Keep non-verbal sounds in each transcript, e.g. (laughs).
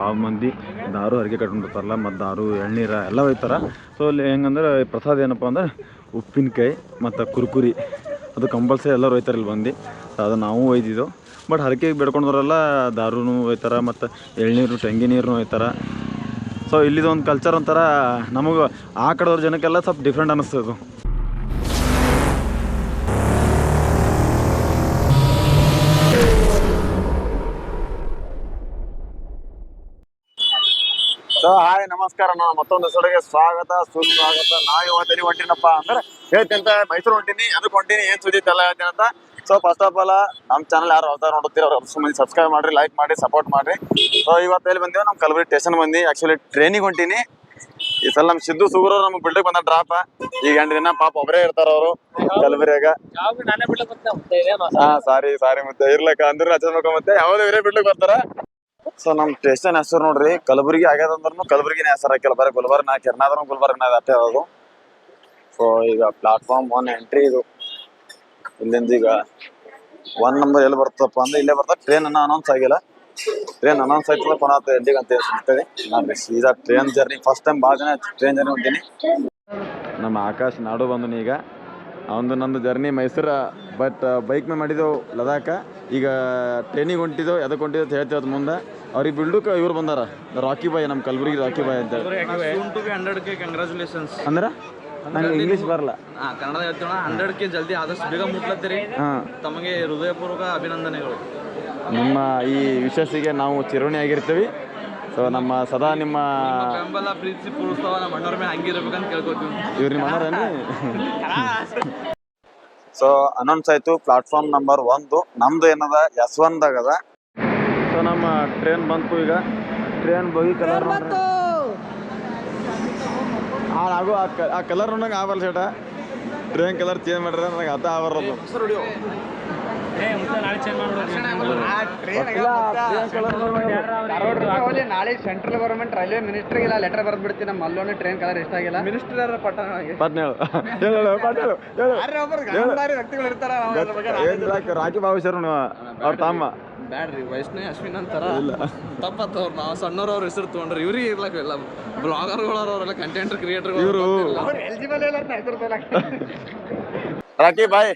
ಭಾಳ ಮಂದಿ ದಾರು ಹರಕೆ ಕಟ್ಕೊಂಡು ಬರ್ತಾರಲ್ಲ, ಮತ್ತು ದಾರು, ಎಳ್ನೀರ ಎಲ್ಲ ಒಯ್ತಾರೆ. ಸೊ ಅಲ್ಲಿ ಹೆಂಗಂದ್ರೆ ಪ್ರಸಾದ ಏನಪ್ಪ ಅಂದ್ರೆ ಉಪ್ಪಿನಕಾಯಿ ಮತ್ತು ಕುರ್ಕುರಿ. ಅದು ಕಂಪಲ್ಸರಿ ಎಲ್ಲರೂ ಒಯ್ತಾರೆ ಇಲ್ಲಿ ಬಂದು. ಅದು ನಾವು ಒಯ್ದಿದ್ದೆವು ಬಟ್ ಹರಕೆಗೆ ಬೇಡ್ಕೊಂಡವ್ರೆಲ್ಲ ದಾರುನು ಒಯ್ತಾರೆ, ಮತ್ತು ಎಳ್ನೀರು ಟೆಂಗಿ ಒಯ್ತಾರೆ. ಸೊ ಇಲ್ಲಿದು ಒಂದು ಕಲ್ಚರ್ ಒಂಥರ ನಮಗೆ ಆ ಕಡೆಯವ್ರ ಜನಕ್ಕೆಲ್ಲ ಸ್ವಲ್ಪ ಡಿಫ್ರೆಂಟ್ ಅನ್ನಿಸ್ತದೆ ಸೊ ಹಾಯ್ ನಮಸ್ಕಾರ. ನಾವು ಮತ್ತೊಂದು ಸೊಡೆಗೆ ಸ್ವಾಗತ ಸುಸ್ವಾಗತ. ನಾವು ಇವತ್ತು ಎಲ್ಲಿ ಹೊಂಟಿನಪ್ಪ ಅಂದ್ರೆ ಹೇಳ್ತೀನಿ ಮೈಸೂರು ಹೊಂಟಿನಿ ಅದಕ್ಕೆ ಹೊಂಟಿನಿ ಏನ್ ಸುದ್ದಿ ಹೇಳ್ತೀನಿ ಅಂತ. ಸೊ ಫಸ್ಟ್ ಆಫ್ ಆಲ್ ನಮ್ಮ ಚಾನಲ್ ಯಾರು ಹೊಸ ನೋಡುತ್ತೀರ ಸುಮ್ಮನೆ ಸಬ್ಸ್ಕ್ರೈಬ್ ಮಾಡ್ರಿ ಲೈಕ್ ಮಾಡಿ ಸಪೋರ್ಟ್ ಮಾಡ್ರಿ. ಸೊ ಇವತ್ತು ಎಲ್ಲಿ ಬಂದೇವು ನಮ್ಮ ಕಲಬುರಗಿ ಸ್ಟೇಷನ್ ಬಂದಿ ಆಕ್ಚುಲಿ ಟ್ರೈನಿಗೆ ಹೊಂಟಿನಿ. ಈ ಸಲ ನಮ್ಮ ಸಿದ್ದು ಸುಗುರು ನಮ್ಮ ಬಿಲ್ಡಿಂಗ್ ಬಂದ ಡ್ರಾಪ್ ಈಗ ಎಂಟು ದಿನ ಪಾಪ ಒಬ್ಬರೇ ಇರ್ತಾರ ಅವರು ಕಲಬುರಿಯಾಗ ನಾನೇ ಹಾ ಸಾರಿ ಸಾರಿ ಮತ್ತೆ ಇರ್ಲಕ್ಕ ಅಂದ್ರೆ ಹಚ್ಚಬೇಕು ಮತ್ತೆ ಯಾವ್ದು ಬೇರೆ ಬಿಡ್ಲಿಕ್ಕೆ ಬರ್ತಾರ. ಸೊ ನಮ್ ಸ್ಟೇಷನ್ ಹೆಸರು ನೋಡ್ರಿ, ಕಲಬುರ್ಗಿ ಆಗ್ಯದ ಅಂದ್ರೂ ಕಲಬುರಗಿನೇ ಹೆಸರು ಹಾಕಿಲ್ಲ ಬರೀ ಗುಲ್ಬರ್ಗ ಕೆರ್ನಾದ್ರೂ ಗುಲ್ಬರ್ಗನ ಅಷ್ಟೇ ಅದು ಸೊ ಈಗ ಪ್ಲಾಟ್ಫಾರ್ಮ್ ಒನ್ ಎಂಟ್ರಿ ಇದು. ಇಲ್ಲಿಂದ ಈಗ ಒನ್ ನಂಬರ್ ಎಲ್ಲಿ ಬರ್ತಪ್ಪ ಅಂದ್ರೆ ಇಲ್ಲೇ ಬರ್ತಾ ಟ್ರೈನ್ ಅನ್ನ ಅನೌನ್ಸ್ ಆಗಿಲ್ಲ. ಟ್ರೈನ್ ಅನೌನ್ಸ್ ಆಯ್ತಲ್ಲ, ಪುನಃ ಎಲ್ಲಿಗೆ ಅಂತ ಸಿಗ್ತದೆ ನಾನು ಸೀದಾ ಟ್ರೈನ್ ಜರ್ನಿ ಫಸ್ಟ್ ಟೈಮ್ ಭಾಳ ಜನ ಟ್ರೈನ್ ಜರ್ನಿ ಹೊಂಟೀನಿ. ನಮ್ಮ ಆಕಾಶ್ ನಾಡು ಬಂದನು ಈಗ. ಅವನದು ನಂದು ಜರ್ನಿ ಮೈಸೂರು ಬಟ್ ಬೈಕ್ ಮೇಲೆ ಮಾಡಿದೆವು ಲದಾಖ ಈಗ ಟ್ರೈನಿಗೆ ಹೊಂಟಿದ್ದೆವು ಎದಕ್ಕೆ ಹೊಂಟಿದ್ದೆವು ಹೇಳ್ತೇವೆ ಮುಂದೆ. ಅವ್ರಿಗೆ ಬಿಲ್ಡುಕ್ಕೆ ಇವ್ರು ಬಂದಾರ. ರಾಕಿ ಬಾಯ್ ನಮ್ಮ ಕಲಬುರಗಿ ರಾಕಿ ಬಾಯ್ ಅಂತ ಕಂಗ್ರಾಚುಲೇಷನ್ಸ್ ಅಂದ್ರೆ? ನಂಗೆ ಇಂಗ್ಲೀಷ್ ಬರಲ್ಲ. ಹಾ ಕನ್ನಡ ಹೇಳ್ತೀವಣ ಹಂಡ್ರೆಡ್ ಕೆ ಜಲ್ದಿ ಆದಷ್ಟು ಬೇಗ ಮುಟ್ಲತ್ತೀರಿ. ಹಾಂ. ತಮಗೆ ಹೃದಯಪೂರ್ವಕ ಅಭಿನಂದನೆಗಳು. ನಿಮ್ಮ ಈ ವಿಶ್ವಾಸಿಗೆ ನಾವು ಚಿರೋಣಿ ಆಗಿರ್ತೀವಿ. ಸೊ ನಮ್ಮ ಸದಾ ನಿಮ್ಮ ಬೆಂಬಲ ಪ್ರೀತಿ ಪೂರ್ವಸ್ತವ ನಮ್ಮ ಅಣ್ಣವ್ರ ಮೇಲೆ ಹಂಗಿರ್ಬೇಕಂತ ಕೇಳ್ಕೊತೀವಿ. ಇವ್ರು ನಿಮ್ಮ ಅಣ್ಣರೇನು ಸೊ ಅನೌನ್ಸ್ ಆಯ್ತು. ಪ್ಲಾಟ್ಫಾರ್ಮ್ ನಂಬರ್ ಒಂದು. ನಮ್ದು ಏನದ? ಎಸ್ ಒನ್ದಾಗದ ಅದ. ಸೊ ನಮ್ಮ ಟ್ರೈನ್ ಬಂತು ಈಗ. ಟ್ರೈನ್ ಬಗಿ ಕಲರ್ ಹಾಗೂ ಆ ಕಲರ್ ನೋಡಂಗೆ ಆಗಲ್ಲ ಸೇಟ ಟ್ರೈನ್ ಕಲರ್ ಚೇಂಜ್ ಮಾಡ್ರೆ ನನಗೆ ಅದ ಆಗರಲ್ಲ ನಾಳೆ ಸೆಂಟ್ರಲ್ ಗವರ್ಮೆಂಟ್ ರೈಲ್ವೆ ಮಿನಿಸ್ಟರ್ ಇಲ್ಲ ಲೆಟರ್ ಬರ್ದು ಬಿಡ್ತೀನಿ ನಮ್ಮ ಅಲ್ಲೋನೆ ಟ್ರೈನ್ ಕಲರ್ ಇಷ್ಟ ಆಗಿಲ್ಲ. ಮಿನಿಸ್ಟರ್ ಪಟ್ಟಣ ಇರ್ತಾರ ಹೇಳು. ಹೇಳು ಅವ್ರ ತಮ್ಮ. ಬ್ಯಾಡ್ರಿ ವೈಷ್ಣವಿ ಅಶ್ವಿನ್ ಅಂತಾರ. ತಪ್ಪತ್ತವ್ರು ನಾವು ಸಣ್ಣವ್ರ ಅವ್ರ ಹೆಸರು ತಗೊಂಡ್ರಿ. ಇವ್ರಿಗೆ ಇರ್ಲಕ್ಕ ಇಲ್ಲ. ಬ್ಲಾಗರ್ಗಳವ್ರು ಅವರೆಲ್ಲ ಕಂಟೆಂಟ್ ಕ್ರಿಯೇಟರ್ ಇವರು. ರಾಕಿ ಬಾಯ್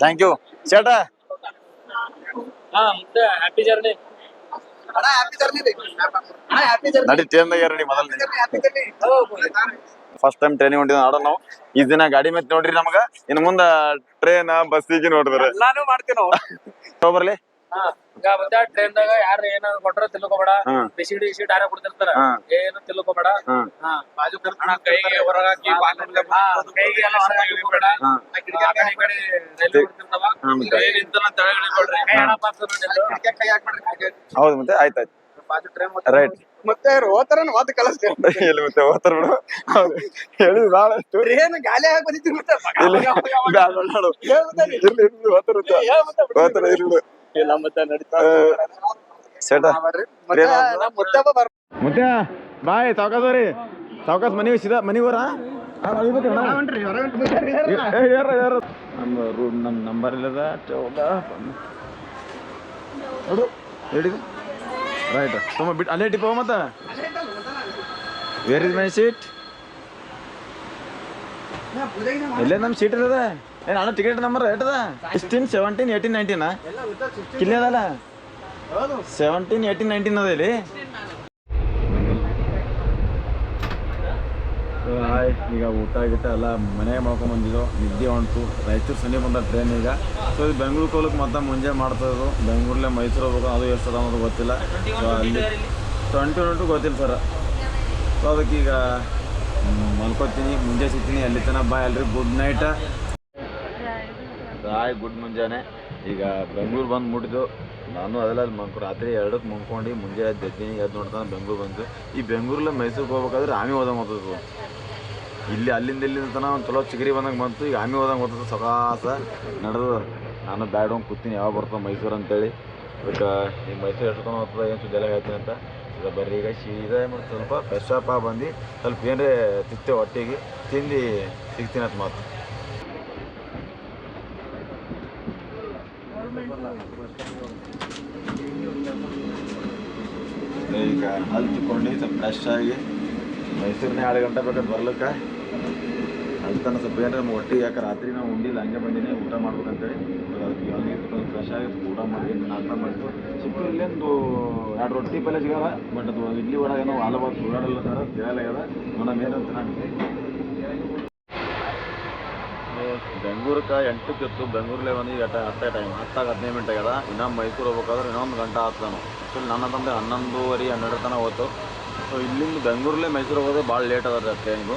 ಥ್ಯಾಂಕ್ ಯು ಚೇಟ ಹ್ಯಾಪಿ ಜರ್ನಿ ನಡಿ ರೆಡಿ ಮೊದಲ ಫಸ್ಟ್ ಟೈಮ್ ಟ್ರೈನಿಂಗ್ ಹೊಂಟಿದ್ ನೋಡೋ ನಾವು. ಈ ದಿನ ಗಾಡಿ ಮತ್ತೆ ನೋಡ್ರಿ ನಮಗ. ಇನ್ ಮುಂದ ಟ್ರೈನ್ ಬಸ್ಸಿಗೆ ನೋಡಿದ್ರೆ ನಾನು ಮಾಡ್ತೀನಿ ಬರ್ಲಿ. ಈಗ ಮತ್ತೆ ಟ್ರೈನ್ದಾಗ ಯಾರು ಏನ ಕೊಟ್ರ ತಿಳ್ಕೊಬೇಡ. ಕೊಡ್ತಿರ್ತಾರ. ಏನು ತಿಳ್ಕೊಬೇಡ. ಬಾಜು ಕರ್ಕೊಂಡ್ ಕೈಗೆ ಹೊರಗಾಕಿ ಕೈಗೆ ಎಲ್ಲ ಹೊರಗಾಕಿ ಹೋಗ್ಬೇಡ. ಹ್ಮ್. ಆ ಕಡೆ ಈ ಕಡೆ ರೈಲ್ವೆ ಬಿಡ್ತಿರ್ತಾವ. ಹ್ಮ್, ಮತ್ತೆ. ಕೈ ನಿಂತನ ತೆಳಗ್ ಇಳಿಬೇಡ್ರಿ. ಕೈ ಹಣ ಪಾಸ್ ಹೌದು ಮತ್ತೆ ಆಯ್ತಾಯ್ತು. ಬಾಜು ಟ್ರೈನ್ ರೈಟ್ ಮತ್ತೆ ಓತರ ಓದ್ ಕಳಿಸ್ತೀನಿ ಇಲ್ಲಿ (laughs) ಮತ್ತೆ ಓದ್ತಾರ ಬಿಡು. ಹೇಳಿದ್ ಆಯ್ತು ಏನು ಗಾಲಿ ಹಾಕಿ ಮತ್ತೆ? (laughs) ನೋಡು. ಇರ್ಲಿ ಇರ್ಲಿ ನಡೀತಾ ಸೇಟ. ಮುತ್ಯ ಬಾಯ್ ಸಾವ್ಕಾಸವ್ರಿ ಸಾವ್ಕಾಸ್ ಸೀದಾ. ನಮ್ಮ ರೂಮ್ ನಮ್ಮ ನಂಬರ್ ಇಲ್ಲದ? ಚೌದ ರೈಟ್ ತುಂಬ ಬಿಟ್ಟು ಅಲ್ಲೇ ಟಿಪ್ಪ ಮತ್ತೆ ವೇರ್ ಇಸ್ ಮೈ ಸೀಟ್ ಇಲ್ಲೇ ನಮ್ಮ ಸೀಟ್ ಇರದ? ಏನು ಅಣ್ಣ ಟಿಕೆಟ್ ನಂಬರ್ ಏಟದ ಸಿಕ್ಸ್ಟೀನ್ ಸೆವೆಂಟೀನ್ ಏಯ್ಟೀನ್ ನೈನ್ಟೀನಾ ಇಲ್ಲೇ ಅದಲ್ಲ ಸೆವೆಂಟೀನ್ ಏಯ್ಟೀನ್ ನೈನ್ಟೀನ್ ಅದ ಇಲ್ಲಿ? ಹಾಯ್, ಈಗ ಊಟ ಗಿಟ ಎಲ್ಲ ಮನೆಗೆ ಮಾಡ್ಕೊಂಡು ಬಂದಿದ್ದು. ನಿದ್ದೆ ಹೊಂಟು ರಾಯಚೂರು ಸನಿ ಬಂದ ಟ್ರೈನ್ ಈಗ. ಸೊ ಇದು ಬೆಂಗಳೂರು ಕೋಲಕ್ಕೆ ಮತ್ತೆ ಮುಂಜೆ ಮಾಡ್ತಾಯಿದ್ರು ಬೆಂಗಳೂರಲ್ಲೇ ಮೈಸೂರು ಹೋಗ್ಬೇಕು ಅದು ಎಷ್ಟು ಅದ ಅನ್ನೋದು ಗೊತ್ತಿಲ್ಲ. ಸೊ ಅಲ್ಲಿ ಟ್ವೆಂಟಿ ಉಂಟು ಗೊತ್ತಿಲ್ಲ ಸರ್ ಸೊ ಅದಕ್ಕೀಗ ಮಲ್ಕೋತೀನಿ. ಮುಂಜೆ ಸಿಗ್ತೀನಿ. ಅಲ್ಲಿ ತನಕ ಬಾಯ್ ಅಲ್ರಿ ಗುಡ್ ನೈಟ್ ಹಾಯ್ ಗುಡ್ ಮುಂಜಾನೆ. ಈಗ ಬೆಂಗಳೂರು ಬಂದು ಮುಟ್ಟಿದ್ದು ನಾನು ಅದೆಲ್ಲ ಮಂಕು ರಾತ್ರಿ ಎರಡಕ್ಕೆ ಮುನ್ಕೊಂಡು ಮುಂಜಾನೆ ಎದ್ದು ನೋಡ್ತಾನೆ ಬೆಂಗ್ಳೂರು ಬಂದು. ಈ ಬೆಂಗ್ಳೂರಲ್ಲೇ ಮೈಸೂರಿಗೆ ಹೋಗ್ಬೇಕಾದ್ರೆ ಆಮಿ ಹೋದ ಇಲ್ಲಿ ಅಲ್ಲಿಂದ ಇಲ್ಲಿಂದ ತನ ಒಂದು ಚಲೋ ಚಿಗರಿ ಬಂದಂಗೆ ಬಂತು. ಈಗ ಆಮಿ ಹೋದಂಗೆ ಬಂತು ಸಕಾಸ. ನಡೆದು ನಾನು ಬ್ಯಾಡ್ ಹೋಗಿ ಕೂತೀನಿ. ಯಾವಾಗ ಬರ್ತದೆ ಮೈಸೂರು ಅಂತೇಳಿ. ಅದಕ್ಕೆ ಈ ಮೈಸೂರು ಎಷ್ಟು ತನಕ ಹೋಗ್ತದೆ, ಏನು ಸುದ್ದಿ ಹೇಳ್ತೀನಿ ಅಂತ. ಈಗ ಬರ್ರಿ, ಈಗ ಸೀದಾ ಮಾಡಿ ಸ್ವಲ್ಪ ಫ್ರೆಶ್ ಬಂದು. ಸ್ವಲ್ಪ ಏನರೇ ತಿತ್ತೆ ಹೊಟ್ಟೆಗೆ. ತಿಂದು ಸಿಗ್ತೀನಿ ಅಂತ ಮಾತು. ಈಗ ಅಲ್ಲಿ ತಿಕ್ಕೊಂಡು ಸ್ವಲ್ಪ ಫ್ರೆಶ್ ಆಗಿ. ಮೈಸೂರಿನ ಎರಡು ಗಂಟೆ ಬೇಕಾದ್ರೆ ಬರ್ಲಿಕ್ಕೆ. ಅಲ್ಲಿ ತನಕ ಸ್ವಲ್ಪ ನಮ್ಮ ಹೊಟ್ಟೆ ಯಾಕೆ ರಾತ್ರಿ ನಾವು ಉಂಡಿಲ್ಲ ಹಂಗೆ ಬಂದಿನಿ, ಊಟ ಮಾಡ್ಬೇಕಂತೇಳಿ. ಅಲ್ಲಿ ಫ್ರೆಶ್ ಆಗಿ ಊಟ ಮಾಡಿ ನಾಷ್ಟ ಮಾಡಿತ್ತು ಸ್ವಲ್ಪ ಇಲ್ಲೊಂದು ಎರಡು ರೊಟ್ಟಿ ಪಲ್ಯ ಸಿಗಲ್ಲ ಬಟ್ ಅದು ಇಡ್ಲಿ ಒಳಗೆ ಏನೋ ಹಲವಾರು ಸುಳ್ಳಾಡಲ್ಲ ಸರ್ ತಿಳಿಯಲಾಗ್ಯದ ನೋಡಮ್ ಏನಂತ ನಾನು ಬೆಂಗಳೂರಿಗೆ ಎಂಟಕ್ಕೆ ಇತ್ತು ಬೆಂಗಳೂರಲ್ಲೇ ಒಂದು ಈಗ ಅಷ್ಟೇ ಟೈಮ್ ಹತ್ತಾಗ ಹದಿನೈದು ಮಿನಿಟ್ ಆಗ್ಯದ. ಇನ್ನೂ ಮೈಸೂರು ಹೋಗ್ಬೇಕಾದ್ರೆ ಇನ್ನೊಂದು ಗಂಟೆ ಆಗ್ತಾನು ಆ್ಯಕ್ಚುಲಿ ನನ್ನ ತಂದೆ ಹನ್ನೊಂದುವರೆ, ಹನ್ನೆರಡು ತನಕ ಹೋಯ್ತು ಸೊ ಇಲ್ಲಿಂದ ಬೆಂಗಳೂರಲ್ಲೇ ಮೈಸೂರು ಹೋಗೋದು ಭಾಳ ಲೇಟ್ ಅದ ಟ್ರೈನಿಗೂ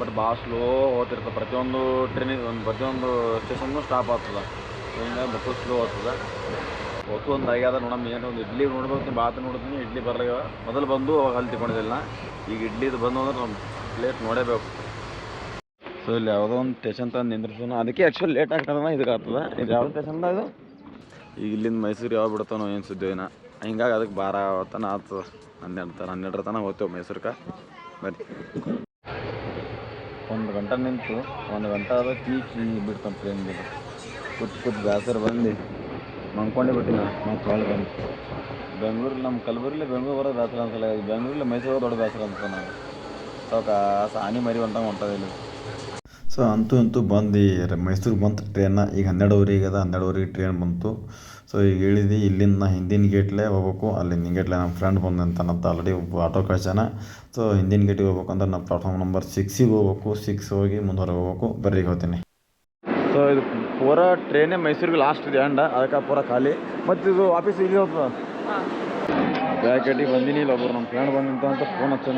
ಬಟ್ ಭಾಳ ಸ್ಲೋ ಹೋಗ್ತಿರ್ತದೆ ಪ್ರತಿಯೊಂದು ಟ್ರೈನಿಗೆ ಒಂದು ಪ್ರತಿಯೊಂದು ಸ್ಟೇಷನ್ಗೂ ಸ್ಟಾಪ್ ಆಗ್ತದೆ. ಹಿಂಗೆ ಬಸ್ಸು ಸ್ಲೋ ಆಗ್ತದೆ. ಹೊತ್ತು ಒಂದು ಆಗ್ಯದ ನೋಡಮ್ಮ, ಏನು ಒಂದು ಇಡ್ಲಿ ನೋಡ್ಬೇಕು ಬಾತ್ ನೋಡ್ತೀನಿ, ಇಡ್ಲಿ ಬರಲಿ. ಮೊದಲು ಬಂದು ಅವಾಗ ಅಲ್ಲಿ ತಿಕೊಂಡಿದ್ದಿಲ್ಲ. ಈಗ ಇಡ್ಲಿದು ಬಂದು ಅಂದ್ರೆ ನಮ್ಮ ಪ್ಲೇಟ್ ನೋಡೇಬೇಕು. ಸೊ ಇಲ್ಲಿ ಯಾವುದೋ ಒಂದು ಸ್ಟೇಷನ್ ತಂದು ನಿಂದ್ರಿಸೋಣ. ಅದಕ್ಕೆ ಆ್ಯಕ್ಚುಲಿ ಲೇಟ್ ಆಗ್ತದ ಇದಕ್ಕೆ ಆಗ್ತದೆ. ಇದು ಯಾವ ಸ್ಟೇಷನ್ದ ಇದು? ಈಗ ಇಲ್ಲಿಂದ ಮೈಸೂರು ಯಾವ ಬಿಡ್ತಾನೋ ಏನು ಸುದ್ದಿ ಏನ. ಹಿಂಗಾಗಿ ಅದಕ್ಕೆ ಬಾರ ತನ ಆಗ್ತದೆ. ಹನ್ನೆರಡು ತನ ಹನ್ನೆರಡರ ತನಕ ಹೋಗ್ತೇವೆ ಮೈಸೂರ್ಗೆ ಬರ್ರಿ ಒಂದು ಗಂಟೆ ನಿಂತು ಒಂದು ಗಂಟೆ ಆದ ಕೀಚಿ ಬಿಡ್ತಾನೆ ಟ್ರೈನ್ಗೆ ಕುತ್ ಕುತ್ ಬೇಸರ ಬಂದು ಮಂಕೊಂಡೇ ಬಿಟ್ಟಿನ ಮತ್ತೆ ಹೊಳ್ಳಿ ಬಂದು. ಬೆಂಗಳೂರು ನಮ್ಮ ಕಲಬುರಗಿಲಿ ಬೆಂಗಳೂರು ಬರೋದು ಬೇಸರ ಅನ್ಸಲ್ಲ. ಬೆಂಗಳೂರಲ್ಲಿ ಮೈಸೂರು ದೊಡ್ಡ ಬೇಸರ ಅನ್ಸಲ್ಲ ನಾವು ಸಾವ್ಕಾಸ ಸಾನಿ ಮರಿ ಅಂತ ಹೊಂಟದೆ ಇಲ್ಲಿ. ಸೊ ಅಂತೂ ಅಂತೂ ಬಂದು ಮೈಸೂರಿಗೆ ಬಂತು ಟ್ರೈನ ಈಗ ಹನ್ನೆರಡುವರೆಗೆ ಅದ ಹನ್ನೆರಡುವರೆಗೆ ಟ್ರೈನ್ ಬಂತು. ಸೊ ಈಗ ಇಳಿದು ಇಲ್ಲಿಂದ ನಾ ಹಿಂದಿನ ಗೇಟ್ಲೇ ಹೋಗ್ಬೇಕು ಅಲ್ಲಿ ಹಿಂದಿನ ಗೇಟ್ಲೆ ನಮ್ಮ ಫ್ರೆಂಡ್ ಬಂದಂತನಂತ ಆಲ್ರೆಡಿ ಒಬ್ಬ ಆಟೋ ಕಳ್ಸ್ಯಾನ. ಸೊ ಹಿಂದಿನ ಗೇಟಿಗೆ ಹೋಗ್ಬೇಕಂದ್ರೆ ನಾವು ಪ್ಲಾಟ್ಫಾರ್ಮ್ ನಂಬರ್ ಸಿಕ್ಸಿಗೆ ಹೋಗ್ಬೇಕು ಸಿಕ್ಸ್ ಹೋಗಿ ಮುಂದುವರೆಗೆ ಹೋಗ್ಬೇಕು ಬರ್ರಿ ಹೋಗ್ತೀನಿ. ಸೊ ಇದು ಪೂರ ಟ್ರೈನೇ ಮೈಸೂರಿಗೆ ಲಾಸ್ಟ್ ಇದೆ ಅಂಡ ಅದಕ್ಕೆ ಪೂರ ಖಾಲಿ. ಮತ್ತು ಇದು ಆಫೀಸ್ ಇಲ್ಲಿ ಹೋಗ್ತದೆ ಬ್ಯಾಕೆಟಿಗೆ ಬಂದಿನಿ, ಇಲ್ಲ ಒಬ್ಬರು ನಮ್ಮ ಫ್ರೆಂಡ್ ಬಂದಂತ ಅಂತ ಫೋನ್ ಹಚ್ಚ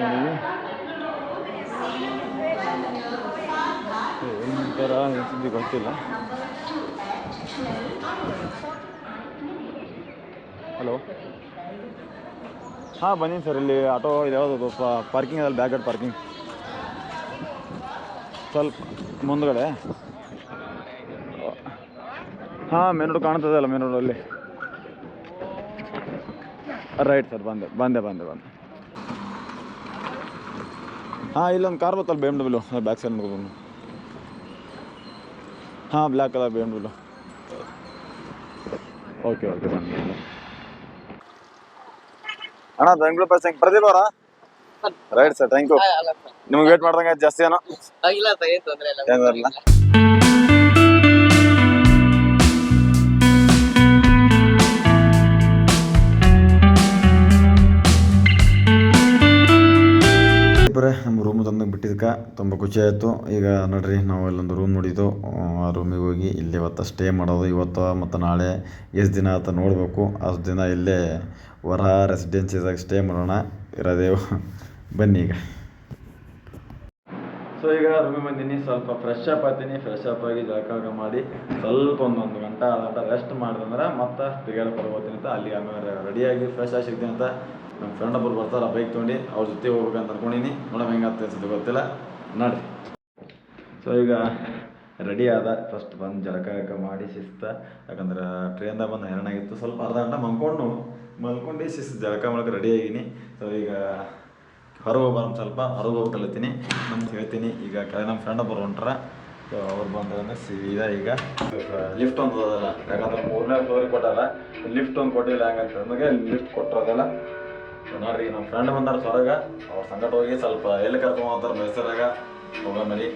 ಏನು ಸುದ್ದಿ ಗೊತ್ತಿಲ್ಲ. ಹಲೋ. ಹಾಂ, ಬನ್ನಿ ಸರ್, ಇಲ್ಲಿ ಆಟೋ ಇದು ಯಾವುದು ಪಾರ್ಕಿಂಗ್ ಅದಲ್ಲಿ ಬ್ಯಾಕ್ ಪಾರ್ಕಿಂಗ್ ಸ್ವಲ್ಪ ಮುಂದ್ಗಡೆ. ಹಾಂ ಮೇನ್ ರೋಡ್ ಕಾಣ್ತದೆ ಅಲ್ಲ ಮೇನ್ ರೋಡಲ್ಲಿ ರೈಟ್ ಸರ್ ಬಂದೆ ಬಂದೆ ಬಂದೆ ಬಂದೆ. ಹಾಂ, ಇಲ್ಲೊಂದು ಕಾರ್ ಬರ್ತಲ್ಲ B M W back side ನೋಡ್ಕೊಂಡು ಹಾಂ black colour B M W okay okay ಬಂದೆ. ಅಣ್ಣ ಬೆಂಗಳೂರು ಬಸ್ ಹೆಂಗೆ ಪ್ರದೀಪ್ ಅವರ ರೈಟ್ ಸರ್ ಥ್ಯಾಂಕ್ ಯು ನಿಮ್ಗೆ ವೇಟ್ ಮಾಡ್ದಂಗೆ ಜಾಸ್ತಿ ಏನೋ? ಇಲ್ಲ ಸರ್ ಏನು ತೊಂದರೆ ಇಲ್ಲ. ಏನು ಬರಲ್ಲ ಬರೇ ನಮ್ಮ ರೂಮ್ ತಂದಾಗ ಬಿಟ್ಟಿದ್ದಕ್ಕೆ ತುಂಬ ಖುಷಿ ಆಯಿತು. ಈಗ ನೋಡ್ರಿ ನಾವು ಇಲ್ಲೊಂದು ರೂಮ್ ನೋಡಿದ್ದು. ಆ ರೂಮಿಗೆ ಹೋಗಿ ಇಲ್ಲಿ ಇವತ್ತು ಸ್ಟೇ ಮಾಡೋದು ಇವತ್ತು ಮತ್ತು ನಾಳೆ ಎಷ್ಟು ದಿನ ಆತ ನೋಡಬೇಕು. ಅಷ್ಟು ದಿನ ಇಲ್ಲೇ ವರ ರೆಸಿಡೆನ್ಸಿದಾಗ ಸ್ಟೇ ಮಾಡೋಣ. ಇರೋದೇ ಬನ್ನಿ ಈಗ. ಸೊ ಈಗ ರೂಮಿಗೆ ಬಂದೀನಿ. ಸ್ವಲ್ಪ ಫ್ರೆಶ್ ಅಪ್ ಆಗ್ತೀನಿ. ಫ್ರೆಶ್ ಅಪ್ ಆಗಿ ಜಳಕ ಮಾಡಿ ಸ್ವಲ್ಪ ಒಂದೊಂದು ಗಂಟೆ ಗಂಟೆ ರೆಸ್ಟ್ ಮಾಡಿದಂದ್ರೆ ಮತ್ತೆ ತಿರ್ಗಾಡ ಹೋಗ್ತೀನಿ ಅಂತ ಅಲ್ಲಿ ಆಮೇಲೆ ರೆಡಿಯಾಗಿ ಫ್ರೆಶ್ ಆಗಿ ಸಿಗ್ತೀನಿ ಅಂತ ನಮ್ಮ ಫ್ರೆಂಡ್ ಒಬ್ಬರು ಬರ್ತಾರೆ ಬೈಕ್ ತೊಗೊಂಡು. ಅವ್ರ ಜೊತೆ ಹೋಗ್ಬೇಕಂತ ಅನ್ಕೊಂಡಿನಿ. ನೋಡೋಣ ಹೆಂಗಾಗ್ತದೆ ಅನ್ಸುತ್ತೆ ಗೊತ್ತಿಲ್ಲ. ನೋಡಿರಿ. ಸೊ ಈಗ ರೆಡಿ ಆದ. ಫಸ್ಟ್ ಬಂದು ಜಳಕ ಮಾಡಿ ಶಿಸ್ತ. ಯಾಕಂದ್ರೆ ಟ್ರೈನ್ದಾಗ ಬಂದು ಹೈರಾಣಾಗಿತ್ತು. ಸ್ವಲ್ಪ ಅರ್ಧ ಗಂಟೆ ಮಲ್ಕೊಂಡು ಮಲ್ಕೊಂಡು ಶಿಸ್ ಜಳಕ ಮಾಡಕ್ಕೆ ರೆಡಿ ಆಗಿನಿ ಸೊ ಈಗ ಹೊರಗೆ ಹೋಗ್ಬಾರ ಸ್ವಲ್ಪ ಹೊರಗೆ ಹೋಗ್ತಲತ್ತೀನಿ ನಮ್ಗೆ ಹೇಳ್ತೀನಿ. ಈಗ ಕೆಳಗೆ ನಮ್ಮ ಫ್ರೆಂಡ್ ಒಬ್ಬರು ಹೊಂಟ್ರ. ಸೊ ಅವ್ರು ಬಂದ್ರೆ ಸೀದಾ ಈಗ ಲಿಫ್ಟ್ ಒಂದು ಹೋದಲ್ಲ. ಯಾಕಂದ್ರೆ ಮೂರನೇ ಫ್ಲೋರಿಗೆ ಕೊಟ್ಟಲ್ಲ. ಲಿಫ್ಟ್ ಒಂದು ಕೊಟ್ಟಿಲ್ಲ ಹಂಗಂತ. ನಮಗೆ ಲಿಫ್ಟ್ ಕೊಟ್ಟಿರೋದಲ್ಲ. ಸೊ ನೋಡ್ರಿ ನಮ್ಮ ಫ್ರೆಂಡ್ ಬಂದಾರ ಹೊರಗೆ. ಅವ್ರ ಸಂಗಟ ಹೋಗಿ ಸ್ವಲ್ಪ ಎಲ್ಲಿ ಕರ್ಕೊಂಡು ಹೋಗ್ತಾರೆ ಮೈಸೂರಾಗ. ಹೋಗೋ ಮರಿ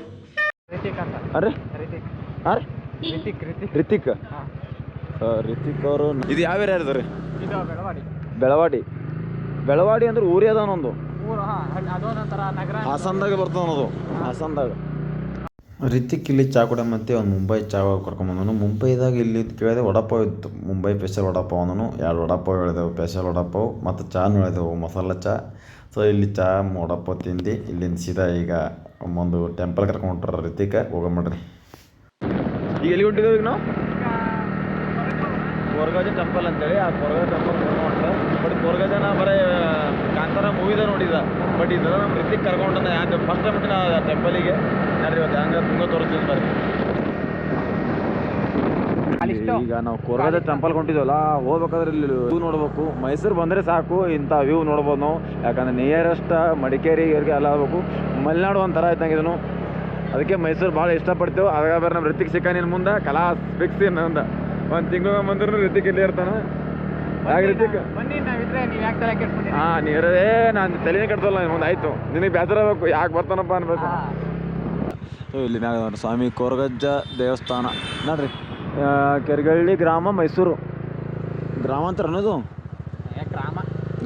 ಅಂತ ಅರೆ ರಿತಿಕ್. ರಿತಿಕ್. ರಿತಿಕ್ ಅವರು. ಇದು ಯಾವ ಏರಿಯಾ ಇದು ಬೆಳವಾಡಿ. ಬೆಳವಾಡಿ. ಬೆಳವಾಡಿ ಅಂದ್ರೆ ಊರೇ ಅದಾನೊಂದು ಹಾಸನದಾಗ ಅದೊಂದೊಂಥರ ನಗರ ಹಾಸನ್ದಾಗ ಬರ್ತಾವ ಅನ್ನೋದು ಹಾಸನ್ದಾಗ. ರಿತಿಕ್ ಇಲ್ಲಿ ಚಾ ಕೂಡ ಮತ್ತೆ ಒಂದು ಮುಂಬೈ ಚಾ ಕರ್ಕೊಂಬಂದನು ಮುಂಬೈದಾಗ ಇಲ್ಲಿ ಕೇಳಿದೆ ವಡಪಾವ್ ಇತ್ತು. ಮುಂಬೈ ಸ್ಪೆಷಲ್ ವಡಪಾವ್ ಅಂದನು ಎರಡು ವಡಪಾವ್ ಹೇಳಿದೆವು ಸ್ಪೆಷಲ್ ವಡಪಾವ್ ಮತ್ತು ಚಾನು ಹೇಳಿದೆವು ಮಸಾಲ ಚಾ. ಸೊ ಇಲ್ಲಿ ಚಾ ವಡಪಾವ್ ತಿಂದು ಇಲ್ಲಿಂದ ಸೀದಾ ಈಗ ಒಂದು ಟೆಂಪಲ್ ಕರ್ಕೊಂಡ್ರ ರಿತಿಕ್. ಹೋಗಮ್ರಿ ಈಗ ಎಲ್ಲಿ ಹೊಂಟಿದ್ದೇವೆ ಈಗ ನಾವು? ಕೊರಗಜ ಟೆಂಪಲ್ ಅಂತೇಳಿ ಆ ಕೊರಗಜ ಟೆಂಪಲ್ ಕರ್ಕೊಂಡ್ರೆ ಬಟ್ ಕೊರಗಜನ ಬರೀ ಕಾಂತಾರ ಮೂವಿದ ನೋಡಿದ ಬಟ್ ಇದರ ನಮ್ಮ ರಿತಿಕ್ ಕರ್ಕೊಂಡ ಯಾಕೆ ಫಸ್ಟ್ ಟೈಮ್ ನಾ ಟೆಂಪಲಿಗೆ ಯಾರು ಇವತ್ತು? ಹಂಗೆ ತುಂಬ ತೋರಿಸ್ತೀನಿ ಬರ್ರಿ ಈಗ ನಾವು ಕೊರಗಜ ಟೆಂಪಲ್ ಹೊಂಟಿದ್ವಲ್ಲ ಹೋಗ್ಬೇಕಾದ್ರೆ ಇಲ್ಲಿ ವ್ಯೂ ನೋಡ್ಬೇಕು. ಮೈಸೂರು ಬಂದರೆ ಸಾಕು ಇಂಥ ವ್ಯೂ ನೋಡ್ಬೋದು ನಾವು. ಯಾಕಂದ್ರೆ ನಿಯರೆಸ್ಟ್ ಮಡಿಕೇರಿ ಇವ್ರಿಗೆ ಎಲ್ಲ ಹೋಗ್ಬೇಕು ಮಲೆನಾಡು ಒಂಥರ ಇದ್ದಂಗೆ ಇದನ್ನು. ಅದಕ್ಕೆ ಮೈಸೂರು ಭಾಳ ಇಷ್ಟಪಡ್ತೇವೆ. ಅದಾಗ ಬೇರೆ ನಮ್ಮ ರಿತಿಕ್ ಸಿಕ್ಕ ನಿನ್ನ ಮುಂದೆ ಕಲಾ ಫಿಕ್ಸ್ ಮುಂದೆ. ಒಂದು ತಿಂಗಳು ಬಂದ್ರು ರಿತಿಕ್ ಇಲ್ಲಿ ಇರ್ತಾನ? ರಿತಿಕ್ ಬನ್ನಿ ನಾವಿದ್ರೆ ನೀವು ಯಾಕೆ ತಲೆ ಕೆಡ್ಸ್ಕೊಂಡಿ ಹಾಂ ನೀರೇ ನಾನು ತಲೆನೇ ಕಟ್ಸಲ್ಲ ಒಂದು ಆಯ್ತು. ನಿನಗೆ ಬೇಸರ ಬೇಕು ಯಾಕೆ ಬರ್ತಾನಪ್ಪ ಅನ್ಬೇಕು. ಸೊ ಇಲ್ಲಿ ಮ್ಯಾಗ ಸ್ವಾಮಿ ಕೊರಗಜ್ಜ ದೇವಸ್ಥಾನ. ನೋಡ್ರಿ. ಕೆರೆಗಳ್ಳಿ ಗ್ರಾಮ ಮೈಸೂರು. ಗ್ರಾಮ ಅಂತಾರ ಅನ್ನೋದು? ಗ್ರಾಮ.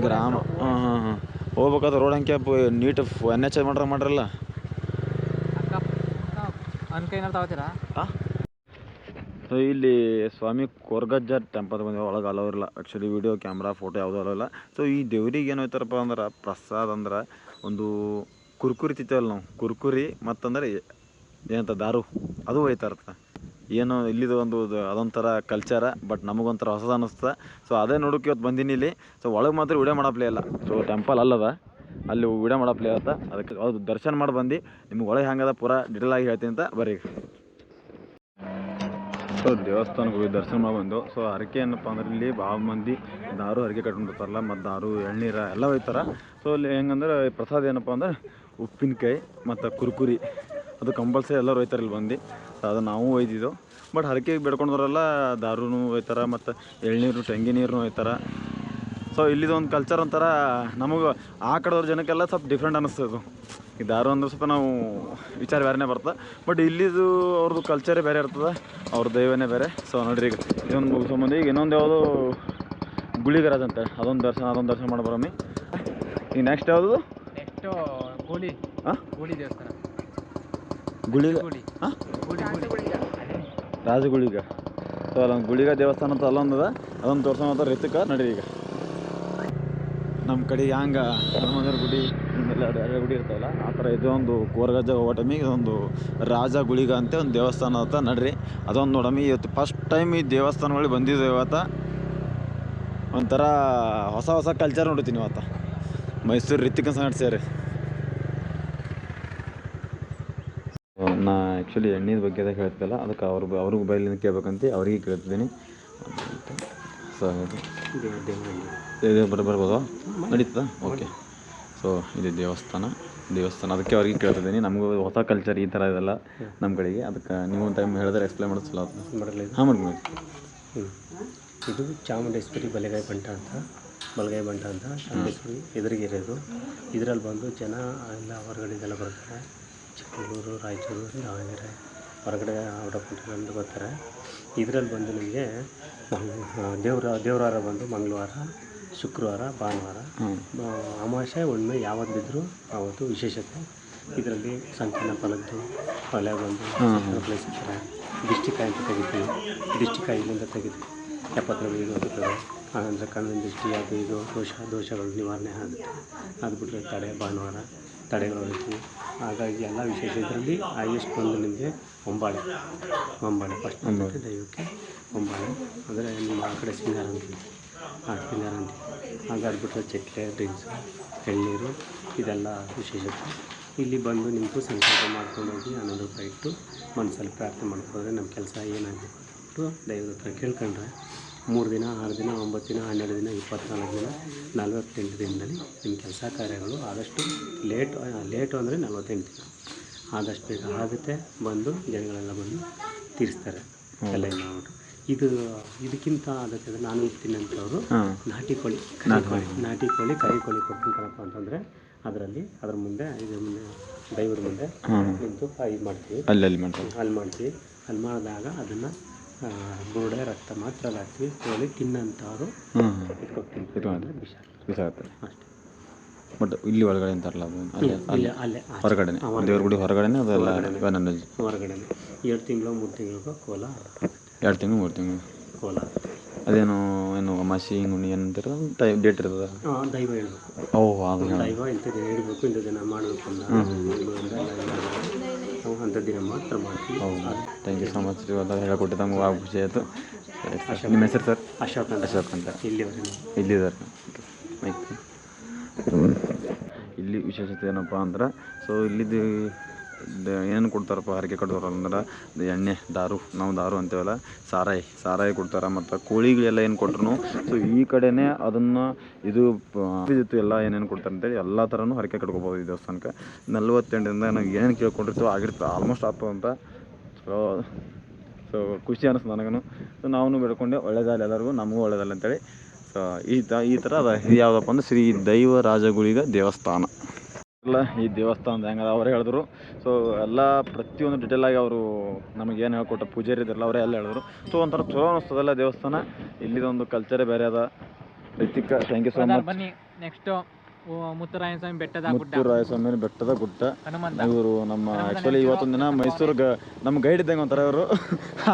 ಗ್ರಾಮ. ಹಾಂ ಹಾಂ ಹಾಂ. ಹೋಗ್ಬೇಕಾದ್ರೆ ರೋಡ್ ಅಂಕೆ ನೀಟ್ ಎನ್ ಎಚ್ ಮಾಡ್ರ ಮಾಡ್ರಲ್ಲ? ಹಾಂ ಸೊ ಇಲ್ಲಿ ಸ್ವಾಮಿ ಕೊರ್ಗಜ್ಜ ಟೆಂಪಲ್ ಬಂದಿವೆ ಒಳಗೆ ಅಲೋ ಇರಲ್ಲ. ಆ್ಯಕ್ಚುಲಿ ವಿಡಿಯೋ ಕ್ಯಾಮ್ರಾ ಫೋಟೋ ಯಾವುದೂ ಅಲೋ ಇಲ್ಲ. ಸೊ ಈ ದೇವ್ರಿಗೆ ಏನು ಹೋಯ್ತಾರಪ್ಪ ಅಂದ್ರೆ, ಪ್ರಸಾದ ಅಂದ್ರೆ ಒಂದು ಕುರ್ಕುರಿ ತಿಂತೇವಲ್ಲ ನಾವು. ಕುರ್ಕುರಿ ಮತ್ತಂದ್ರೆ ಏನಂತ ದಾರು, ಅದು ಹೋಯ್ತಾರತ್ತ ಏನೋ ಇಲ್ಲಿದು ಒಂದು ಅದೊಂಥರ ಕಲ್ಚರ ಬಟ್ ನಮಗೊಂಥರ ಹೊಸದು ಅನ್ನಿಸ್ತದೆ ಸೊ ಅದೇ ನೋಡೋಕೆ ಇವತ್ತು ಬಂದೀನಿ ಇಲ್ಲಿ. ಸೊ ಒಳಗೆ ಮಾತ್ರ ವಿಡಿಯೋ ಮಾಡಪ್ಲೇ ಇಲ್ಲ. ಸೊ ಟೆಂಪಲ್ ಅಲ್ಲದ, ಅಲ್ಲಿ ವಿಡಿಯೋ ಮಾಡಪ್ಲೇ ಆತ ಅದಕ್ಕೆ ಅದು ದರ್ಶನ ಮಾಡಿ ಬಂದು ನಿಮ್ಗೆ ಒಳಗೆ ಹೆಂಗದ ಪೂರಾ ಡಿಟೇಲ್ ಆಗಿ ಹೇಳ್ತೀನಿ ಅಂತ ಬರ್ರಿ ಸೊ ದೇವಸ್ಥಾನಕ್ಕೆ ಹೋಗಿ ದರ್ಶನ ಮಾಡಿ ಬಂದು ಸೊ ಹರಕೆ ಏನಪ್ಪ ಅಂದ್ರೆ ಇಲ್ಲಿ ಭಾಳ ಮಂದಿ ದಾರು ಹರಕೆ ಕಟ್ಕೊಂಡು ಬರ್ತಾರಲ್ಲ, ಮತ್ತು ದಾರು, ಎಳ್ನೀರ ಎಲ್ಲ ಒಯ್ತಾರೆ. ಸೊ ಇಲ್ಲಿ ಹೆಂಗಂದ್ರೆ ಪ್ರಸಾದ ಏನಪ್ಪ ಅಂದ್ರೆ ಉಪ್ಪಿನಕಾಯಿ ಮತ್ತು ಕುರ್ಕುರಿ, ಅದು ಕಂಪಲ್ಸರಿ ಎಲ್ಲರೂ ಒಯ್ತಾರೆ ಇಲ್ಲಿ ಬಂದು. ಸೊ ಅದು ನಾವು ಒಯ್ದಿದ್ದು. ಬಟ್ ಹರಕೆ ಬೇಡ್ಕೊಂಡವ್ರೆಲ್ಲ ದಾರೂ ಒಯ್ತಾರೆ, ಮತ್ತು ಎಳ್ನೀರು ತೆಂಗಿ ನೀರು ಒಯ್ತಾರೆ. ಸೊ ಇಲ್ಲಿದೊಂದು ಕಲ್ಚರ್ ಒಂಥರ ನಮಗೆ ಆ ಕಡೆಯವ್ರ ಜನಕ್ಕೆಲ್ಲ ಸ್ವಲ್ಪ ಡಿಫ್ರೆಂಟ್ ಅನ್ನಿಸ್ತದೆ ಈ ದಾರು ಅಂದ್ರೆ ಸ್ವಲ್ಪ ನಾವು ವಿಚಾರ ಬೇರೆನೇ ಬರ್ತದೆ. ಬಟ್ ಇಲ್ಲಿದು ಅವ್ರದ್ದು ಕಲ್ಚರೇ ಬೇರೆ ಇರ್ತದೆ ಅವ್ರ ದೈವನೇ ಬೇರೆ. ಸೊ ನೋಡ್ರಿ ಈಗ ಇದೊಂದು ಮುಗಿಸ್ಕೊಂಬಂದು ಈಗ ಇನ್ನೊಂದು ಯಾವುದು ಗುಳಿಗರಾಜ್ ಅಂತ ಅದೊಂದು ದರ್ಶನ ಅದೊಂದು ದರ್ಶನ ಮಾಡಿ ಬರೋಮಿ ಈಗ ನೆಕ್ಸ್ಟ್ ಯಾವುದು ನೆಕ್ಸ್ಟು ಹಾಂ ದೇವಸ್ಥಾನ. ಗುಳಿಗ ಹಾಂ ರಾಜಗುಳಿಗ. ಸೊ ಅಲ್ಲೊಂದು ಗುಳಿಗ ದೇವಸ್ಥಾನ ಅಂತ ಅಲ್ಲೊಂದದ ಅದೊಂದು ತೋರ್ಸೋಣ ರಿತಕ ನಡೀರಿ ಈಗ. ನಮ್ಮ ಕಡೆ ಹ್ಯಾಂಗ ಹನುಮಂತರ ಗುಡಿ ಬೇರೆ ಗುಡಿ ಇರ್ತಾವಲ್ಲ ಆ ಥರ ಇದೊಂದು ಕೋರಗಜ್ಜ ಟೈಮಿಗೆ ಇದೊಂದು ರಾಜ ಗುಳಿಗ ಅಂತ ಒಂದು ದೇವಸ್ಥಾನ ಅಂತ ನಡ್ರಿ. ಅದೊಂದು ನೋಡಮಿ ಇವತ್ತು ಫಸ್ಟ್ ಟೈಮ್ ಈ ದೇವಸ್ಥಾನಗಳಿಗೆ ಬಂದಿದ್ದೇವೆ ಇವತ್ತು. ಒಂಥರ ಹೊಸ ಹೊಸ ಕಲ್ಚರ್ ನೋಡ್ತೀನಿ ಇವತ್ತು. ಮೈಸೂರು ರಿತಿಕ ಸಂಗಡ ಸೇರಿ. ನಾ ಆ್ಯಕ್ಚುಲಿ ಎಣ್ಣೆದ ಬಗ್ಗೆ ಅದಕ್ಕೆ ಹೇಳ್ತಿಲ್ಲ ಅದಕ್ಕೆ ಅವ್ರ ಅವ್ರಿಗೆ ಬೈಲಿಂದ ಕೇಳ್ಬೇಕಂತ ಅವ್ರಿಗೆ ಕೇಳ್ತಿದ್ದೀನಿ. ಸೊ ಬರ್ಬೋದು? ನಡೀತದ? ಓಕೆ. ಸೊ ಇದು ದೇವಸ್ಥಾನ. ದೇವಸ್ಥಾನ ಅದಕ್ಕೆ ಅವ್ರಿಗೆ ಕೇಳ್ತಿದ್ದೀನಿ. ನಮಗೂ ಹೊಸ ಕಲ್ಚರ್ ಈ ಥರ ಇದೆಲ್ಲ ನಮ್ಮ ಕಡೆಗೆ. ಅದಕ್ಕೆ ನೀವು ಒಂದು ಟೈಮ್ ಹೇಳಿದ್ರೆ ಎಕ್ಸ್ಪ್ಲೈನ್ ಮಾಡೋದು ಚಲೋ ಹಾಂ ಮಾಡಿ ಹ್ಞೂ ಇದು ಚಾಮುಂಡೇಶ್ವರಿ ಬಲೆಗಾಯಿ ಬಂಟ ಅಂತ. ಬಲಗಾಯಿ ಬಂಟ ಅಂತ. ಚಾಮುಂಡೇಶ್ವರಿ ಎದುರಿಗೆ ಇರೋದು ಇದರಲ್ಲಿ ಬಂದು ಜನ ಎಲ್ಲ ಹೊರಗಡೆದೆಲ್ಲ ಬರ್ತಾರೆ. ಚಿಕ್ಕಮಗಳೂರು ರಾಯಚೂರು ದಾವಣಗೆರೆ. ಹೊರಗಡೆ ಔಟ್ ಆಫ್ ಬರ್ತಾರೆ. ಇದರಲ್ಲಿ ಬಂದು ನಿಮಗೆ ದೇವರ ದೇವರಾರ ಬಂದು ಮಂಗಳವಾರ ಶುಕ್ರವಾರ ಭಾನುವಾರ ಅಮಾವಾಸ್ಯೆ ಹುಣ್ಣಿಮೆ ಯಾವತ್ತು ಬಿದ್ದರೂ ಆವತ್ತು ವಿಶೇಷತೆ. ಇದರಲ್ಲಿ ಸಂತಾನ ಫಲದ್ದು ಫಲ ಬಂದು ಪ್ಲೇಸ್ ಇರ್ತಾರೆ ದಿಷ್ಟಿಕಾಯಿ ಅಂತ ತೆಗಿತೀವಿ. ದಿಷ್ಟಿಕಾಯಿ ಇಲ್ಲಿಂದ ತೆಗೆದು ಎಪ್ಪತ್ತು ಹೋಗುತ್ತದೆ ಆನಂತರ ಕಣ್ಣಿನ ದೃಷ್ಟಿ ಅದು ಇದು ದೋಷ ದೋಷಗಳು ನಿವಾರಣೆ ಆಗುತ್ತೆ. ಅದು ಬಿಟ್ಟರೆ ತಡೆ ಭಾನುವಾರ ತಡೆಗಳು ಹೊಡಿತೀವಿ ಹಾಗಾಗಿ ಎಲ್ಲ ವಿಶೇಷ. ಇದರಲ್ಲಿ ಹೈಯೆಸ್ಟ್ ಬಂದು ನಿಮಗೆ ಹೊಂಬಾಳೆ ಹೊಂಬಾಳೆ ಫಸ್ಟ್ ಬಂದ್ಬಿಟ್ಟು ದೈವಕ್ಕೆ ಹೊಂಬಾಳೆ ಅಂದರೆ ನಿಮ್ಮ ಆ ಕಡೆ ಸಿಂಗಾರ ಅಂತೀವಿ. ಆ ಅಂತ. ಬಿಟ್ಟರೆ ಚಕ್ಕೆ ಡ್ರಿಂಕ್ಸು ಎಳ್ನೀರು ಇದೆಲ್ಲ ವಿಶೇಷತೆ. ಇಲ್ಲಿ ಬಂದು ನಿಂತು ಸಂಕಲ್ಪ ಮಾಡ್ಕೊಂಡು ಹೋಗಿ ಹನ್ನೊಂದು ರೂಪಾಯಿ ಇಟ್ಟು ಮನಸ್ಸಲ್ಲಿ ಪ್ರಾರ್ಥನೆ ಮಾಡ್ಕೊಂಡ್ರೆ ನಮ್ಮ ಕೆಲಸ ಏನಾಗಬೇಕು ಅಂದ್ಬಿಟ್ಟು ದೈವದ ಹತ್ರ ಕೇಳ್ಕೊಂಡ್ರೆ ಮೂರು ದಿನ ಆರು ದಿನ ಒಂಬತ್ತು ದಿನ ಹನ್ನೆರಡು ದಿನ ಇಪ್ಪತ್ನಾಲ್ಕು ದಿನ ನಲವತ್ತೆಂಟು ದಿನದಲ್ಲಿ ನಿಮ್ಮ ಕೆಲಸ ಕಾರ್ಯಗಳು ಆದಷ್ಟು ಲೇಟು ಲೇಟು ಅಂದರೆ ನಲವತ್ತೆಂಟು ದಿನ. ಆದಷ್ಟು ಬೇಗ ಆಗುತ್ತೆ ಬಂದು ಜನಗಳೆಲ್ಲ ಬಂದು ತೀರಿಸ್ತಾರೆ. ಎಲ್ಲ ಏನು ಮಾಡ್ಬಿಟ್ಟು ಇದು ಇದಕ್ಕಿಂತ ಅದಕ್ಕೆ ನಾನು ಇರ್ತೀನಿ ಅಂತವರು ನಾಟಿ ಕೋಳಿ ಕೋಳಿ. ನಾಟಿ ಕೋಳಿ ಕರಿ ಕೋಳಿ ಕೊಡ್ತೀನಪ್ಪ ಅಂತಂದರೆ ಅದರಲ್ಲಿ ಅದ್ರ ಮುಂದೆ ಇದ್ರ ಮುಂದೆ ದೈವರ ಮುಂದೆ ನಿಂತು ಇದು ಮಾಡ್ತೀವಿ. ಅಲ್ಲಿ ಮಾಡ್ತೀವಿ. ಅಲ್ಲಿ ಮಾಡ್ತೀವಿ. ಅಲ್ಲಿ ಮಾಡಿದಾಗ ಅದನ್ನು ಬುರುಡೆ ರಕ್ತ ಮಾತ್ರ ಅಲ್ಲಿ ಹಾಕ್ತೀವಿ. ಕೋಳಿ ತಿನ್ನಂಥವ್ರು ಇಟ್ಕೊಡ್ತೀನಿ. ಅಷ್ಟೇ. ಬಟ್ ಇಲ್ಲಿ ಒಳಗಡೆ ಅಂತಾರಲ್ಲ ಅಲ್ಲಿ ಅಲ್ಲಿ ಹೊರಗಡೆ. ದೇವ್ರ ಗುಡಿ ಹೊರಗಡೆನೇ ಅದೆಲ್ಲ ವೆಜ್ ಹೊರಗಡೆ ಎರಡು ತಿಂಗಳು ಮೂರು ತಿಂಗಳಿಗೂ ಕೋಲ ಎರಡು ತಿಂಗಳು ಮೂರು ತಿಂಗಳು. ಕೋಲ. ಅದೇನು ಏನು ಅಮಾಸಿ ಹಿಂಗುಣಿ ಏನಂತಾರೆ ಟೈಮ್ ಡೇಟ್ ಇರ್ತದೆ ಆ, ದೈವ ಹೇಳ್ಬೇಕು. ಓ ಅದು ದೈವ ಇಂಥ ದಿನ ಇಡಬೇಕು ಇಂಥ ದಿನ ಮಾಡಬೇಕು ಅಂತ ನಾವು ಅಂಥ ದಿನ ಮಾತ್ರ ಮಾಡ್ತೀವಿ. ಹೌದು. ಥ್ಯಾಂಕ್ ಯು ಸೊ ಮಚ್ ರೀ ಅದ ಹೇಳಿಕೊಟ್ಟು ನಮ್ಗೆ ಭಾಳ ಖುಷಿ ಆಯಿತು. ನಿಮ್ಮ ಹೆಸರು ಸರ್? ಅಶೋಕ್ ಅಂತ. ಅಶೋಕ್ ಅಂತ. ಇಲ್ಲಿ ಇಲ್ಲಿದ್ದಾರೆ. ಆಯ್ತು ಇಲ್ಲಿ ವಿಶೇಷತೆ ಏನಪ್ಪ ಅಂದ್ರೆ ಸೊ ಇಲ್ಲಿದ್ದು ಏನು ಕೊಡ್ತಾರಪ್ಪ ಹರಕೆ ಕಟ್ಟೋರು ಅಂದ್ರೆ ಎಣ್ಣೆ, ದಾರು, ನಾವು ದಾರು ಅಂತೀವಲ್ಲ, ಸಾರಾಯಿ ಸಾರಾಯಿ ಕೊಡ್ತಾರೆ ಮತ್ತು ಕೋಳಿಗಳೆಲ್ಲ ಏನು ಕೊಟ್ರು ಸೊ ಈ ಕಡೆನೇ ಅದನ್ನು ಇದು ಎಲ್ಲಾ ಎಲ್ಲ ಏನೇನು ಕೊಡ್ತಾರೆ ಅಂತೇಳಿ ಎಲ್ಲ ಥರನೂ ಹರಕೆ ಕಟ್ಕೋಬೋದು ಈ ದೇವಸ್ಥಾನಕ್ಕೆ. ನಲ್ವತ್ತೆಂಟರಿಂದ ನಾವು ಏನು ಕೇಳ್ಕೊಂಡಿರ್ತೀವೋ ಆಗಿರ್ತದೆ ಆಲ್ಮೋಸ್ಟ್ ಆಗ್ತದೆ ಅಂತ. ಸೊ ಸೊ ಖುಷಿ ಅನಿಸ್ತು ನನಗೂ ಸೊ ನಾವು ಬಿಡ್ಕೊಂಡೆ ಒಳ್ಳೇದಲ್ಲ ಎಲ್ಲರಿಗೂ, ನಮಗೂ ಒಳ್ಳೇದಲ್ಲ ಅಂತೇಳಿ. ಸೊ ಈ ತ, ಈ ಥರ ಅದ. ಯಾವುದಪ್ಪ ಅಂದ್ರೆ ಶ್ರೀ ದೈವ ರಾಜಗುಳಿಗ ದೇವಸ್ಥಾನ. ಇಲ್ಲ ಈ ದೇವಸ್ಥಾನದ ಹೆಂಗದ ಅವರೇ ಹೇಳಿದ್ರು. ಸೊ ಎಲ್ಲ ಪ್ರತಿಯೊಂದು ಡಿಟೇಲ್ ಆಗಿ ಅವರು ನಮಗೆ ಏನು ಹೇಳ್ಕೊಟ್ಟ ಪೂಜಾರಿ ಇದ್ರಲ್ಲ ಅವರೇ ಎಲ್ಲ ಹೇಳಿದ್ರು. ಸೊ ಒಂಥರ ಚಲೋ ಅನಿಸ್ತದಲ್ಲ ದೇವಸ್ಥಾನ. ಇಲ್ಲಿದೊಂದು ಕಲ್ಚರೇ ಬೇರೆ ಅದ. Ritika thank you so much ಬನ್ನಿ. ನೆಕ್ಸ್ಟ್ ಮುತ್ತುರಾಯಸ್ವಾಮಿ ಬೆಟ್ಟದ ಗುಡ್ಡ. ಮುತ್ತೂರಾಯ ಸ್ವಾಮಿ ಬೆಟ್ಟದ ಗುಡ್ಡ. ಇವರು ನಮ್ಮ ಆಕ್ಚುಲಿ ಇವತ್ತೊಂದು ದಿನ ಮೈಸೂರು ನಮ್ಮ ಗೈಡ್ ಇದ್ದಂಗೆ ಒಂಥರ ಇವರು.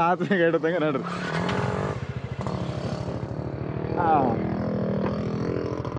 ಆತ ಗೈಡ್ ಇದ್ದಂಗೆ ನೋಡ್ರಿ. ಹಾಂ